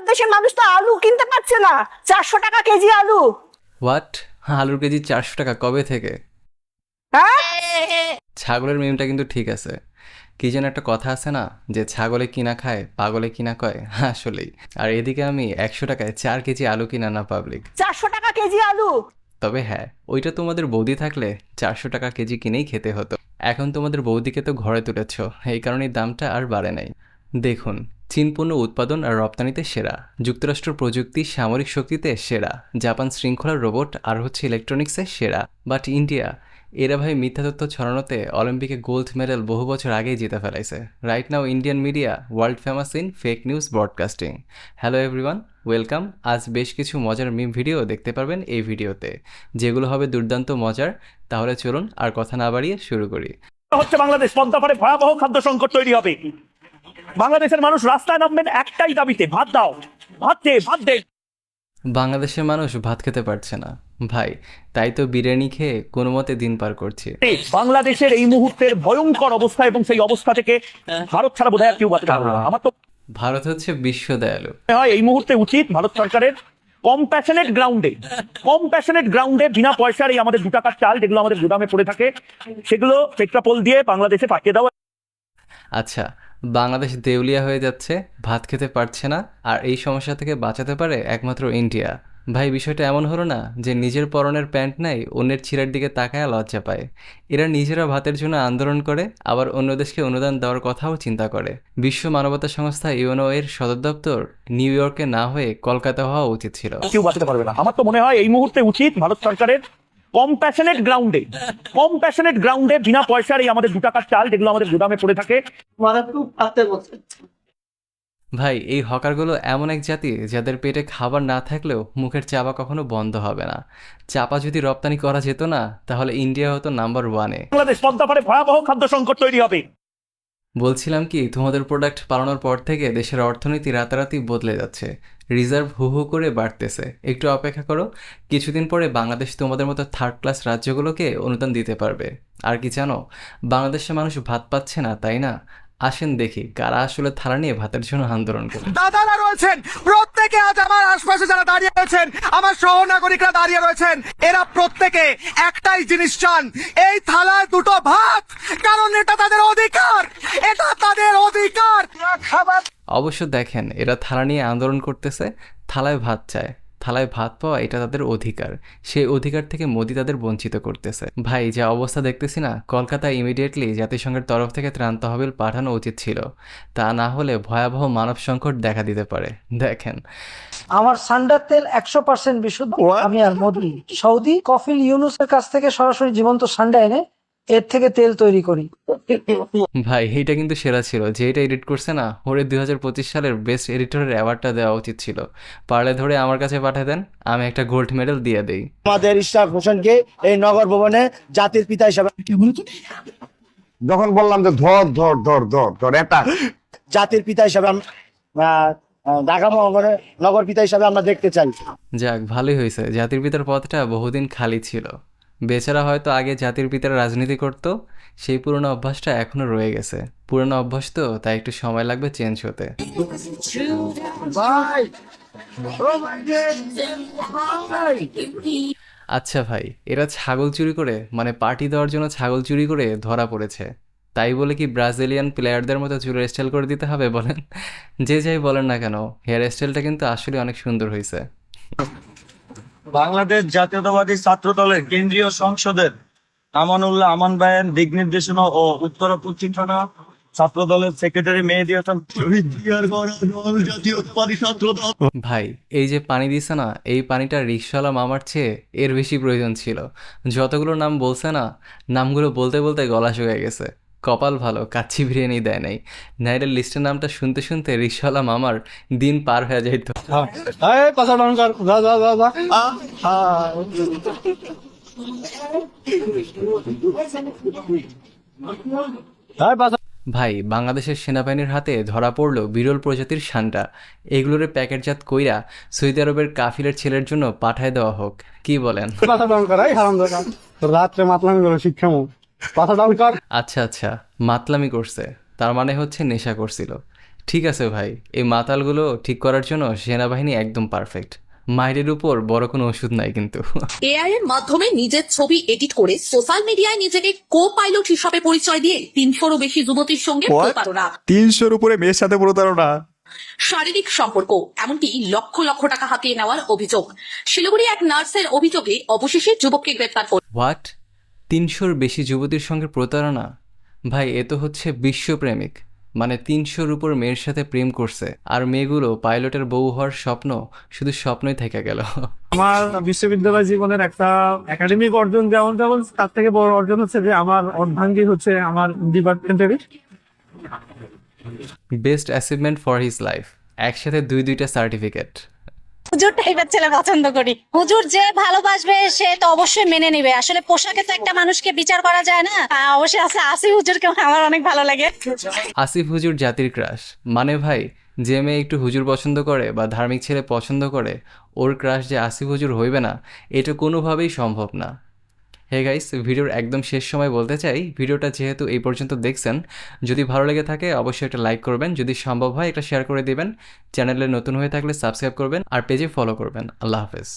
আমার দেশের মানুষ তো আলু কিনতে পারছে না। চারশো টাকা কেজি আলু। হোয়াট আলুর কেজি চারশো টাকা কবে থেকে? হ্যাঁ? ছাগলের মিমটা কিন্তু ঠিক আছে। কি যেন একটা কথা আছে না যে ছাগলে কিনা খায় পাগলে কিনা কয়? আসলেই। আর এদিকে আমি একশো টাকায় চার কেজি আলু কিনা না পাবলিক চারশো টাকা কেজি আলু। তবে হ্যাঁ ওইটা তোমাদের বৌদি থাকলে চারশো টাকা কেজি কিনেই খেতে হতো। এখন তোমাদের বৌদিকে তো ঘরে তুলেছ এই কারণে দামটা আর বাড়ে নাই। দেখুন চীন পণ্য উৎপাদন আর রপ্তানিতে সেরা। যুক্তরাষ্ট্র প্রযুক্তি সামরিক শক্তিতে সেরা। জাপান শৃঙ্খলার রোবট আর হচ্ছে ইলেকট্রনিক্সে সেরা। বাট ইন্ডিয়া, এরা ভাই মিথ্যা তথ্য ছড়ানোতে অলিম্পিকে গোল্ড মেডেল বহু বছর আগেই জিতে ফেলাইছে। Right now Indian media world famous in fake news broadcasting hello everyone welcome আজ বেশ কিছু মজার মিম ভিডিও দেখতে পারবেন এই ভিডিওতে যেগুলো হবে দুর্দান্ত মজার। তাহলে চলুন আর কথা না বাড়িয়ে শুরু করি। হচ্ছে বাংলাদেশ পদ্মাপাড়ে ভয়াবহ খাদ্য সংকট তৈরি হবে। বাংলাদেশের মানুষ রাস্তায় নামবেন একটাই দাবিতে ভাত দাও। ভাত দে ভাত দে। বাংলাদেশের মানুষ ভাত খেতে পারছে না। ভাই তাই তো বিরিয়ানি খেয়ে কোনো মতে দিন পার করছি। বাংলাদেশের এই মুহূর্তের ভয়ঙ্কর অবস্থা এবং সেই অবস্থা থেকে ভারত ছাড়া বোধহয় আর কেউ বাঁচতে পারবে না। আমার তো ভারত হচ্ছে বিশ্ব দয়ালু। হয় এই মুহূর্তে উচিত ভারত সরকারের কম্প্যাশনেট গ্রাউন্ডে কম্প্যাশনেট গ্রাউন্ডে বিনা পয়সার এই আমাদের দু টাকার চাল যেগুলো আমাদের গুদামে পড়ে থাকে সেগুলো পেট্রাপোল দিয়ে বাংলাদেশে পাঠিয়ে দেওয়া আচ্ছা বাংলাদেশ দেউলিয়া হয়ে যাচ্ছে, ভাত খেতে পারছে না, আর এই সমস্যা থেকে বাঁচাতে পারে একমাত্র ইন্ডিয়া। ভাই, বিষয়টা এমন হলো না যে নিজের পরনের প্যান্ট নাই, অন্যের ছিঁড়ার দিকে তাকায় লজ্জা পায়। এরা নিজেরা ভাতের জন্য আন্দোলন করে, আবার অন্য দেশকে অনুদান দেওয়ার কথাও চিন্তা করে। বিশ্ব মানবতা সংস্থা ইউএনও এর সদর দপ্তর নিউ ইয়র্কে না হয়ে কলকাতা হওয়া উচিত ছিল। কেউ বাঁচাতে পারবে না। আমার তো মনে হয় এই মুহূর্তে উচিত ভারত সরকারের কম্প্যাশনেট গ্রাউন্ডে কম্প্যাশনেট গ্রাউন্ডে বিনা পয়সার এই আমাদের দু টাকার চাল যেগুলো আমাদের গুদামে পড়ে থাকে। মারাত্মক ভাই এই হকারগুলো এমন এক জাতি যাদের পেটে খাবার না থাকলেও মুখের চাপা কখনো বন্ধ হবে না। চাপা যদি রপ্তানি করা যেত না তাহলে ইন্ডিয়া হতো নাম্বার ওয়ানে বাংলাদেশ পদ্মাপাড়ে ভয়াবহ খাদ্য সংকট তৈরি হবে। বলছিলাম কি, তোমাদের প্রোডাক্ট পালানোর পর থেকে দেশের অর্থনীতি রাতারাতি বদলে যাচ্ছে। রিজার্ভ হু হু করে বাড়তেছে। একটু অপেক্ষা করো, কিছুদিন পরে বাংলাদেশ তোমাদের মতো থার্ড ক্লাস রাজ্যগুলোকে অনুদান দিতে পারবে। আর কি জানো বাংলাদেশে মানুষ ভাত পাচ্ছে না, তাই না? আসেন দেখি কারা আসলে থালা নিয়ে ভাতের জন্য আন্দোলন করে দাদারা রয়েছেন। প্রত্যেকে আজ আমার আশপাশে যারা দাঁড়িয়ে রয়েছেন আমার সহনাগরিকরা দাঁড়িয়ে রয়েছেন এরা প্রত্যেকে একটাই জিনিস চান এই থালায় দুটো ভাত কারণ এটা তাদের অধিকার এটা তাদের অধিকার। খাবার অবশ্য দেখেন এরা থালা নিয়ে আন্দোলন করতেছে থালায় ভাত চায়। থালায় ভাত পাওয়া এটা তাদের অধিকার। সেই অধিকার থেকে মোদি তাদের বঞ্চিত করতেছে। ভাই যা অবস্থা দেখতেছি না কলকাতায় ইমিডিয়েটলি জাতিসংঘের তরফ থেকে ত্রাণ তহবিল পাঠানো উচিত ছিল। তা না হলে ভয়াবহ মানব সংকট দেখা দিতে পারে। দেখেন। আমার সান্ডার তেল একশো পার্সেন্ট বিশুদ্ধ। আমি আর মোদি সৌদি কফিল ইউনুসের কাছ থেকে সরাসরি জীবন্ত সান্ডা এনে এর থেকে তেল তৈরি করি। ভাই এইটা কিন্তু সেরা ছিল। যে এটা এডিট করছে না ওরে দুই হাজার পঁচিশ সালের বেস্ট এডিটরের অ্যাওয়ার্ডটা দেওয়া উচিত ছিল। পারলে ধরে আমার কাছে পাঠিয়ে দেন আমি একটা গোল্ড মেডেল দিয়ে দেই। আমাদের ইশরাক হোসেনকে এই নগর ভবনে জাতির পিতা হিসাবে যখন বললাম যে ধর ধর ধর ধর ধর এটা জাতির পিতা হিসাবে ঢাকা মহানগরের নগর পিতা হিসাবে আমরা দেখতে চাই। যাক ভালোই হয়েছে। জাতির পিতার পথটা বহুদিন খালি ছিল। বেচারা হয়তো আগে জাতির পিতার রাজনীতি করত সেই পুরনো অভ্যাসটা এখনও রয়ে গেছে। পুরনো অভ্যাস তো তাই একটু সময় লাগবে চেঞ্জ হতে। আচ্ছা ভাই এরা ছাগল চুরি করে মানে পার্টি দেওয়ার জন্য ছাগল চুরি করে ধরা পড়েছে। তাই বলে কি ব্রাজিলিয়ান প্লেয়ারদের মতো চুলের স্টাইল করে দিতে হবে বলেন? যে যাই বলেন না কেন হেয়ার স্টাইলটা কিন্তু আসলে অনেক সুন্দর হয়েছে। বাংলাদেশ জাতীয়তাবাদী ছাত্র দলের কেন্দ্রীয় সংসদের আমানুল্লাহ আমান ভাইয়ের দিক নির্দেশনা ও উত্তর পশ্চিম ছাত্র দলের সেক্রেটারি ছাত্র দল ভাই, এই যে পানি দিছে না, এই পানিটা রিক্সাওয়ালা মামার চেয়ে এর বেশি প্রয়োজন ছিল। যতগুলো নাম বলছে না, নামগুলো বলতে বলতে গলা শুকিয়ে গেছে। কপাল ভালো কাচ্চি বিরিয়ানি দেয় নাই। নাইলে লিস্টের নামটা শুনতে শুনতে রিক্সাওয়ালা মামার দিন পার হয়ে যাইত। ভাই বাংলাদেশের সেনাবাহিনীর হাতে ধরা পড়ল বিরল প্রজাতির সান্ডা এগুলোর প্যাকেটজাত কইরা সৌদি আরবের কাফিলের ছেলের জন্য পাঠায় দেওয়া হোক। কি বলেন? রাত্রে মাতলামি করে কর। আচ্ছা আচ্ছা মাতলামি করছে। তার মানে হচ্ছে নেশা করছিল। ঠিক আছে ভাই এই মাতালগুলো ঠিক করার জন্য সেনাবাহিনী একদম পারফেক্ট মাইরের উপর বড় কোনো ওষুধ নাই কিন্তু। এআই এর মাধ্যমে নিজের ছবি এডিট করে সোশ্যাল মিডিয়ায় নিজেকে কো পাইলট হিসাবে পরিচয় দিয়ে তিনশোরও বেশি যুবতীর সঙ্গে প্রতারণা। তিনশোর উপরে মেয়ের সাথে প্রতারণা? শারীরিক সম্পর্ক এমনকি লক্ষ লক্ষ টাকা হাতিয়ে নেওয়ার অভিযোগ। শিলিগুড়ি এক নার্সের অভিযোগে অবশেষে যুবককে গ্রেপ্তার করে হোয়াট তিনশোর বেশি যুবতীর সঙ্গে প্রতারণা? ভাই এ তো হচ্ছে বিশ্বপ্রেমিক। মানে তিনশোর উপর মেয়ের সাথে প্রেম করছে। আর মেয়েগুলো পাইলটের বউ হওয়ার স্বপ্ন শুধু স্বপ্নই থেকে গেল। আমার বিশ্ববিদ্যালয় জীবনের একটা একাডেমিক অর্জন যেমন যেমন তার থেকে বড় অর্জন হচ্ছে যে আমার অর্ধাঙ্গী হচ্ছে আমার ডিপার্টমেন্টের best achievement for his life একসাথে দুই দুইটা সার্টিফিকেট হুজুর টাইপের ছেলে পছন্দ করি। হুজুর যে ভালোবাসবে সে তো অবশ্যই মেনে নেবে। আসলে পোশাকে তো একটা মানুষকে বিচার করা যায় না। অবশ্যই আছে আসিফ হুজুরকে আমার অনেক ভালো লাগে। আসিফ হুজুর জাতির ক্রাশ। মানে ভাই যে মেয়ে একটু হুজুর পছন্দ করে বা ধার্মিক ছেলে পছন্দ করে ওর ক্রাশ যে আসিফ হুজুর হইবে না এটা কোনোভাবেই সম্ভব না। হে গাইস ভিডিওর একদম শেষ সময় বলতে চাই ভিডিওটা যেহেতু এই পর্যন্ত দেখছেন, যদি ভালো লেগে থাকে অবশ্যই একটা লাইক করবেন, যদি সম্ভব হয় একটা শেয়ার করে দিবেন চ্যানেলে নতুন হয়ে থাকলে সাবস্ক্রাইব করবেন আর পেজে ফলো করবেন। আল্লাহ হাফেজ।